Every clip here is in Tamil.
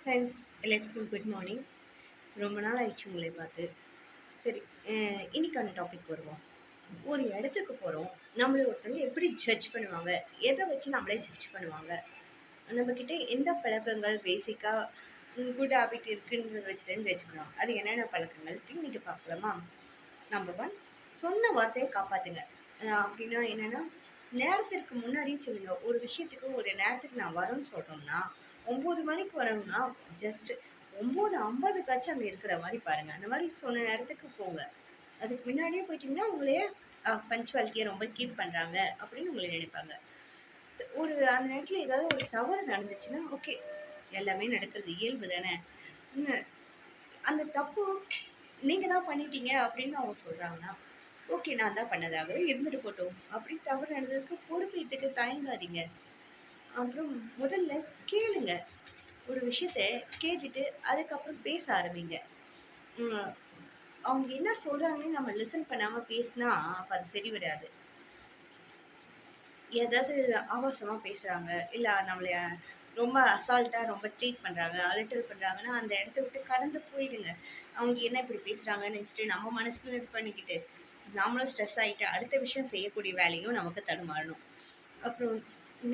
ஃப்ரெண்ட்ஸ் எல்லாத்துக்கும் குட் மார்னிங் ரொம்ப நாள் ஆயிடுச்சு உங்களை பார்த்து. சரி அஹ் இன்னைக்கான டாபிக் வருவோம். ஒரு இடத்துக்கு போகிறோம் நம்மளை ஒருத்தவங்க எப்படி ஜட்ஜ் பண்ணுவாங்க? எதை வச்சு நம்மளே ஜட்ஜ் பண்ணுவாங்க? நம்மக்கிட்ட எந்த பழக்கங்கள் பேசிக்காக குட் ஹாபிட் இருக்குன்றத வச்சு தான் ஜட்ஜ் பண்ணுவாங்க. அது என்னென்ன பழக்கங்கள் இன்னைக்கு பார்க்கலாமா? நம்பர் ஒன் சொன்ன வார்த்தையை காப்பாற்றுங்க அப்படின்னா என்னென்னா நேரத்திற்கு முன்னாடியே சொல்லுங்கள் ஒரு விஷயத்துக்கு ஒரு நேரத்துக்கு நான் வரேன்னு சொல்கிறோம்னா ஒம்பது மணிக்கு வரணும்னா ஜஸ்ட் ஒம்பது ஐம்பதுக்காச்சும் அங்கே இருக்கிற மாதிரி பாருங்கள் அந்த மாதிரி சொன்ன நேரத்துக்கு போங்க. அதுக்கு முன்னாடியே போயிட்டீங்கன்னா உங்களையே பஞ்சுவாலிட்டியை ரொம்ப கீப் பண்ணுறாங்க அப்படின்னு உங்களை நினைப்பாங்க. ஒரு அந்த நேரத்தில் ஏதாவது ஒரு தவறு நடந்துச்சுன்னா ஓகே எல்லாமே நடக்கிறது இயல்பு தானே? அந்த தப்பு நீங்கள் தான் பண்ணிட்டீங்க அப்படின்னு அவங்க சொல்கிறாங்கன்னா ஓகே நான் தான் பண்ணதாகவே இருந்துட்டு போட்டோம் அப்படி தவறு நடந்ததுக்கு பொறுப்பேற்றுக்கு தயங்காதீங்க. அப்புறம் முதல்ல கேளுங்க. ஒரு விஷயத்த கேட்டுட்டு அதுக்கப்புறம் பேச ஆரம்பிங்க. அவங்க என்ன சொல்கிறாங்கன்னு நம்ம லிசன் பண்ணாமல் பேசினா அப்போ அது சரி வராது. ஏதாவது ஆபாசமாக பேசுகிறாங்க இல்லை நம்மளை ரொம்ப அசால்ட்டாக ரொம்ப ட்ரீட் பண்ணுறாங்க அலட்டல் பண்ணுறாங்கன்னா அந்த இடத்த விட்டு கடந்து போயிடுங்க. அவங்க என்ன இப்படி பேசுகிறாங்கன்னு நினச்சிட்டு நம்ம மனசுக்கு இது பண்ணிக்கிட்டு நாமளும் ஸ்ட்ரெஸ் ஆகிட்டு அடுத்த விஷயம் செய்யக்கூடிய வேலையும் நமக்கு தடுமாறணும். அப்புறம்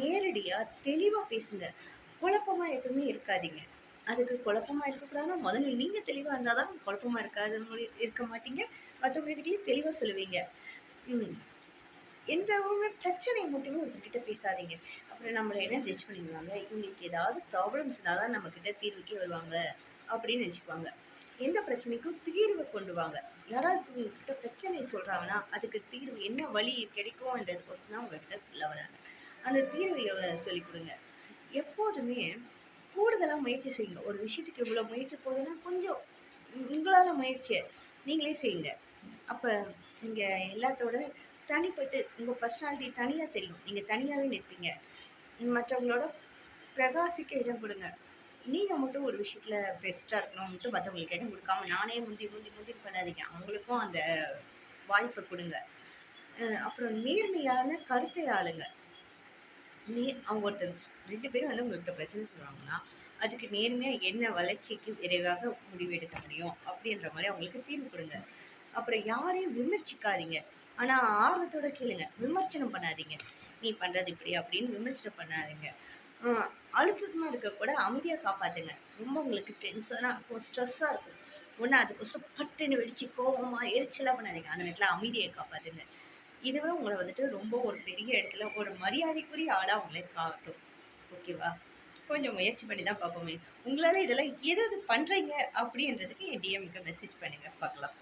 நேரடியாக தெளிவாக பேசுங்க. குழப்பமாக எப்பவுமே இருக்காதீங்க. அதுக்கு குழப்பமாக இருக்கக்கூடாதுன்னா முதல்ல நீங்கள் தெளிவாக இருந்தால் தான் குழப்பமாக இருக்காது இருக்க மாட்டீங்க. மற்றவங்ககிட்டயும் தெளிவாக சொல்லுவீங்க. எந்த ஒரு பிரச்சனையை மட்டுமே ஒருத்தர்கிட்ட பேசாதீங்க. அப்புறம் நம்மளை என்ன ஜட்ஜ் பண்ணிடுவாங்க? இவங்களுக்கு ஏதாவது ப்ராப்ளம்ஸ் இருந்தால் தான் நம்மக்கிட்ட தீர்வுக்கே வருவாங்க அப்படின்னு நினச்சிக்குவாங்க. எந்த பிரச்சனைக்கும் தீர்வு கொண்டு வாங்க. யாராவது உங்ககிட்ட பிரச்சனை சொல்கிறாங்கன்னா அதுக்கு தீர்வு என்ன வழி கிடைக்கும்ன்றது பொறுத்து தான் உங்ககிட்ட சொல்ல வராங்க அந்த தீர்வையை சொல்லிக் கொடுங்க. எப்போதுமே கூடுதலாக முயற்சி செய்யுங்க. ஒரு விஷயத்துக்கு இவ்வளோ முயற்சி போகுதுன்னா கொஞ்சம் உங்களால் முயற்சியை நீங்களே செய்யுங்க. அப்போ நீங்கள் எல்லாத்தோட தனிப்பட்டு உங்கள் பர்சனாலிட்டி தனியாக தெரியும். நீங்கள் தனியாகவே நிற்பீங்க. மற்றவங்களோட பிரகாசிக்க இடம் கொடுங்க. நீங்கள் மட்டும் ஒரு விஷயத்தில் பெஸ்ட்டாக இருக்கணும்ட்டு மற்றவங்களுக்கு இடம் கொடுக்காம நானே முந்தி முந்தி முந்தி பண்ணாதீங்க. அவங்களுக்கும் அந்த வாய்ப்பை கொடுங்க. அப்புறம் நேர்மையான கருத்தை ஆளுங்க நீ அவங்க ஒருத்தர் ரெண்டு பேரும் வந்து உங்கள்கிட்ட பிரச்சனை சொல்கிறாங்கன்னா அதுக்கு நேர்மையாக என்ன வளர்ச்சிக்கு விரைவாக முடிவெடுக்க முடியும் அப்படின்ற மாதிரி அவங்களுக்கு தீர்வு கொடுங்க. அப்புறம் யாரையும் விமர்சிக்காதீங்க. ஆனால் ஆர்வத்தோட கேளுங்க. விமர்சனம் பண்ணாதீங்க. நீ பண்ணுறது இப்படி அப்படின்னு விமர்சனம் பண்ணாதீங்க. அழுத்தமாக இருக்க கூட அமைதியாக காப்பாற்றுங்க ரொம்ப உங்களுக்கு டென்ஷனாக இருக்கும் ஸ்ட்ரெஸ்ஸாக இருக்கும். ஒன்று அதுக்கொசரம் பட்டுன்னு வெடிச்சு கோவமாக எரிச்சலாக பண்ணாதீங்க. அந்த நேரத்தில் அமைதியை காப்பாற்றுங்க இதுவே உங்களை வந்துட்டு ரொம்ப ஒரு பெரிய இடத்துல ஒரு மரியாதைக்குரிய ஆளாக உங்களை காட்டும். ஓகேவா? கொஞ்சம் முயற்சி பண்ணி தான் பார்ப்போமே. உங்களால் இதெல்லாம் எது எது பண்ணுறீங்க அப்படின்றதுக்கு என் டிஎம்க்கு மெசேஜ் பண்ணுங்கள் பார்க்கலாம்.